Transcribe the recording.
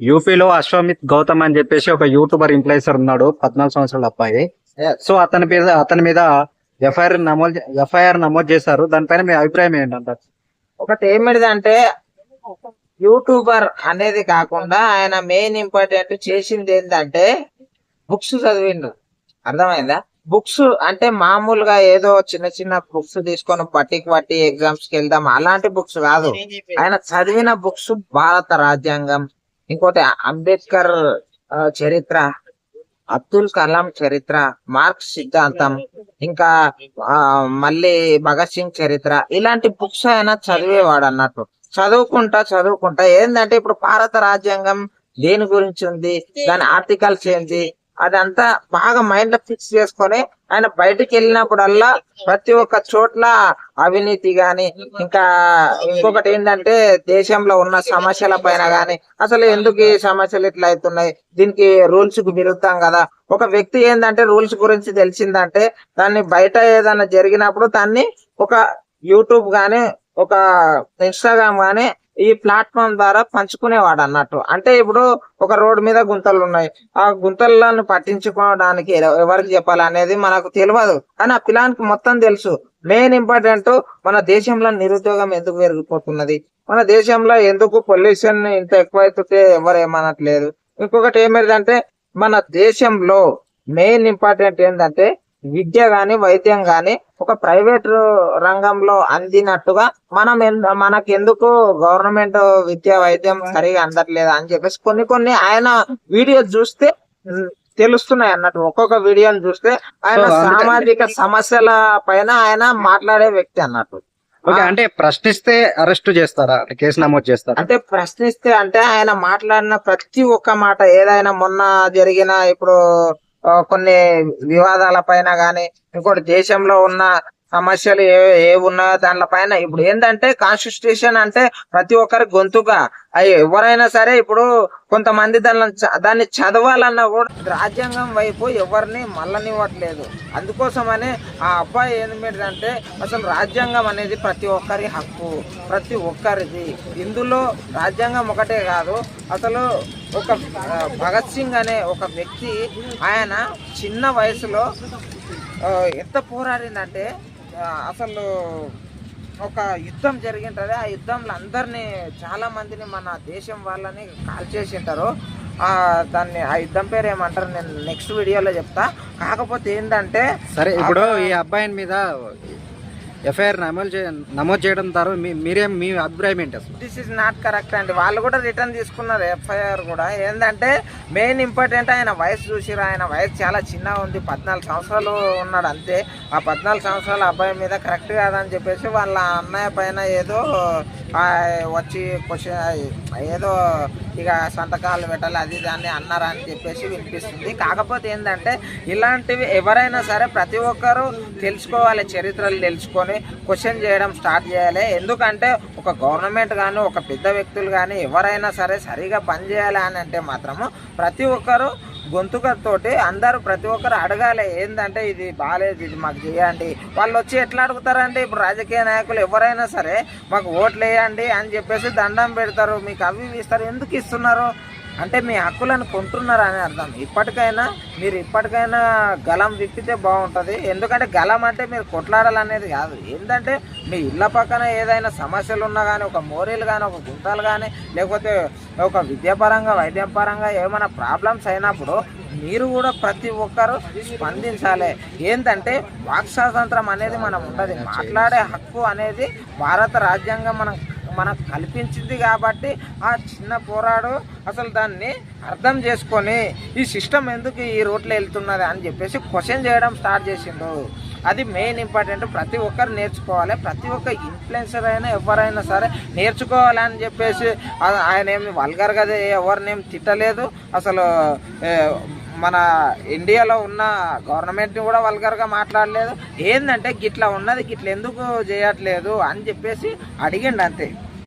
యూపీలో అశ్వమిత్ గౌతమ్ అని చెప్పేసి ఒక యూట్యూబర్ ఇన్ఫ్లుయెన్సర్ ఉన్నాడు పద్నాలుగు సంవత్సరాల అబ్బాయి. సో అతని మీద అతని మీద ఎఫ్ఐఆర్ నమోదు ఎఫ్ఐఆర్ నమోదు చేశారు. దానిపైన మీ అభిప్రాయం ఏంటంటారు? ఒకటి ఏమిటిదంటే యూట్యూబర్ అనేది కాకుండా ఆయన మెయిన్ ఇంపార్టెంట్ చేసింది ఏంటంటే బుక్స్ చదివిండు. అర్థమైందా? బుక్స్ అంటే మామూలుగా ఏదో చిన్న చిన్న బుక్స్ తీసుకొని పట్టికి పట్టి ఎగ్జామ్స్కి వెళ్దాం. అలాంటి బుక్స్ కాదు. ఆయన చదివిన బుక్స్ భారత రాజ్యాంగం. ఇంకోటి అంబేద్కర్ చరిత్ర అబ్దుల్ కలాం చరిత్ర మార్క్స్ సిద్ధాంతం ఇంకా మళ్ళీ భగత్ సింగ్ చరిత్ర ఇలాంటి బుక్స్ అయినా చదివేవాడు అన్నట్టు. చదువుకుంటా చదువుకుంటా. ఏంటంటే ఇప్పుడు భారత రాజ్యాంగం దేని గురించి ఉంది? దాని ఆర్టికల్స్ ఏంటి అదంతా బాగా మైండ్లో ఫిక్స్ చేసుకొని ఆయన బయటికి వెళ్ళినప్పుడల్లా ప్రతి ఒక్క చోట్ల అవినీతి గాని ఇంకా ఇంకొకటి ఏంటంటే దేశంలో ఉన్న సమస్యల పైన గాని అసలు ఎందుకు ఈ సమస్యలు ఇట్లా అవుతున్నాయి? దీనికి రూల్స్కు విరుద్ధం కదా. ఒక వ్యక్తి ఏంటంటే రూల్స్ గురించి తెలిసిందంటే దాన్ని బయట ఏదైనా జరిగినప్పుడు దాన్ని ఒక యూట్యూబ్ గాని ఒక ఇన్స్టాగ్రామ్ గాని ఈ ప్లాట్ఫామ్ ద్వారా పంచుకునేవాడు అన్నట్టు. అంటే ఇప్పుడు ఒక రోడ్డు మీద గుంతలు ఉన్నాయి. ఆ గుంతలను పట్టించుకోవడానికి ఎవరికి చెప్పాలి అనేది మనకు తెలియదు కానీ ఆ పిలానికి మొత్తం తెలుసు. మెయిన్ ఇంపార్టెంట్ మన దేశంలో నిరుద్యోగం ఎందుకు పెరిగిపోతున్నది? మన దేశంలో ఎందుకు పొల్యూషన్ ఇంత ఎక్కువ అవుతుంటే ఎవరు ఏమనట్లేదు? ఇంకొకటి ఏమైందంటే మన దేశంలో మెయిన్ ఇంపార్టెంట్ ఏంటంటే విద్య గాని వైద్యం గాని ఒక ప్రైవేట్ రంగంలో అందినట్టుగా మనం ఎన్- మనకెందుకు గవర్నమెంట్ విద్య వైద్యం సరిగా అందట్లేదు అని చెప్పేసి కొన్ని కొన్ని ఆయన వీడియో చూస్తే తెలుస్తున్నాయి అన్నట్టు. ఒక్కొక్క వీడియోని చూస్తే ఆయన సామాజిక సమస్యల పైన ఆయన మాట్లాడే వ్యక్తి అన్నట్టు. ఓకే అంటే ప్రశ్నిస్తే అరెస్ట్ చేస్తారా? కేసు నమోదు చేస్తారా? అంటే ప్రశ్నిస్తే అంటే ఆయన మాట్లాడిన ప్రతి ఒక్క మాట ఏదైనా మొన్న జరిగిన ఇప్పుడు కొన్ని వివాదాల పైన గాని ఇంకోటి దేశంలో ఉన్న సమస్యలు ఏ ఏ ఉన్నాయో దానిపైన ఇప్పుడు ఏంటంటే కాన్స్టిట్యూషన్ అంటే ప్రతి ఒక్కరి గొంతుగా. అయ్యి ఎవరైనా సరే ఇప్పుడు కొంతమంది దాని చ- దాన్ని చదవాలన్నా కూడా రాజ్యాంగం వైపు ఎవరిని మళ్ళనివ్వట్లేదు. అందుకోసమనే ఆ అబ్బాయి ఏంటంటే అసలు రాజ్యాంగం అనేది ప్రతి ఒక్కరి హక్కు ప్రతి ఒక్కరిది. ఇందులో రాజ్యాంగం ఒకటే కాదు అసలు ఒక భగత్ సింగ్ అనే ఒక వ్యక్తి ఆయన చిన్న వయసులో ఎంత పోరాడిందంటే అసలు ఒక యుద్ధం జరిగింటది. ఆ యుద్ధంలో అందరినీ చాలా మందిని మన దేశం వాళ్ళని కాల్ చేసింటారు. ఆ దాన్ని ఆ యుద్ధం పేరు ఏమంటారు నేను నెక్స్ట్ వీడియోలో చెప్తా. కాకపోతే ఏంటంటే సరే ఇప్పుడు ఈ అబ్బాయి మీద ఎఫ్ఐఆర్ నమోదు చే నమోదు చేయడం ద్వారా మీ మీరేం మీ అభిప్రాయం ఏంటి అసలు? దిస్ ఇస్ నాట్ కరెక్ట్ అండి. వాళ్ళు కూడా రిటర్న్ తీసుకున్నారు ఎఫ్ఐఆర్ కూడా. ఏంటంటే మెయిన్ ఇంపార్టెంట్ ఆయన వయసు చూసిరా ఆయన వయసు చాలా చిన్నగా ఉంది. పద్నాలుగు సంవత్సరాలు ఉన్నాడు అంతే. ఆ పద్నాలుగు సంవత్సరాల అబ్బాయి మీద కరెక్ట్ కాదని చెప్పేసి వాళ్ళ అన్నయ్య పైన ఏదో వచ్చి క్వశ్చన్ ఏదో ఇక సంతకాలు పెట్టాలి అది దాన్ని అన్నారని చెప్పేసి వినిపిస్తుంది. కాకపోతే ఏంటంటే ఇలాంటివి ఎవరైనా సరే ప్రతి ఒక్కరూ తెలుసుకోవాలి చరిత్రలు తెలుసుకొని క్వశ్చన్ చేయడం స్టార్ట్ చేయాలి. ఎందుకంటే ఒక గవర్నమెంట్ కానీ ఒక పెద్ద వ్యక్తులు కానీ ఎవరైనా సరే సరిగా పనిచేయాలి అని అంటే మాత్రము ప్రతి ఒక్కరూ గొంతుకతోటి అందరూ ప్రతి ఒక్కరు అడగాలి. ఏంటంటే ఇది బాగాలేదు ఇది మాకు చేయండి. వాళ్ళు వచ్చి ఎట్లా అడుగుతారంటే ఇప్పుడు రాజకీయ నాయకులు ఎవరైనా సరే మాకు ఓట్లు వేయండి అని చెప్పేసి దండం పెడతారు. మీకు అవి ఇస్తారు. ఎందుకు ఇస్తున్నారు? అంటే మీ హక్కులను కొంటున్నారు అని అర్థం. ఇప్పటికైనా మీరు ఇప్పటికైనా గలం విప్పితే బాగుంటుంది. ఎందుకంటే గలం అంటే మీరు కొట్లాడాలనేది కాదు. ఏంటంటే మీ ఇళ్ళ పక్కన ఏదైనా సమస్యలు ఉన్నా కానీ ఒక మోరీలు కానీ ఒక గుంతలు కానీ లేకపోతే ఒక విద్యాపరంగా వైద్యపరంగా ఏమైనా ప్రాబ్లమ్స్ అయినప్పుడు మీరు కూడా ప్రతి ఒక్కరు స్పందించాలి. ఏంటంటే వాక్ స్వాతంత్రం అనేది మనం ఉండదు. మాట్లాడే హక్కు అనేది భారత రాజ్యాంగం మనం మనకు కల్పించింది కాబట్టి ఆ చిన్న పోరాడు అసలు దాన్ని అర్థం చేసుకొని ఈ సిస్టమ్ ఎందుకు ఈ రోడ్లో వెళ్తున్నది అని చెప్పేసి క్వశ్చన్ చేయడం స్టార్ట్ చేసిండు. అది మెయిన్ ఇంపార్టెంట్. ప్రతి ఒక్కరు నేర్చుకోవాలి. ప్రతి ఒక్క ఇన్ఫ్లుయెన్సర్ అయినా ఎవరైనా సరే నేర్చుకోవాలి అని చెప్పేసి ఆయన ఏమి వల్గర్గా ఎవరినేం తిట్టలేదు. అసలు మన ఇండియాలో ఉన్న గవర్నమెంట్ని కూడా వల్గర్గా మాట్లాడలేదు. ఏంటంటే గిట్లా ఉన్నది గిట్ల ఎందుకు చేయట్లేదు అని చెప్పేసి అడిగిండు అంతే.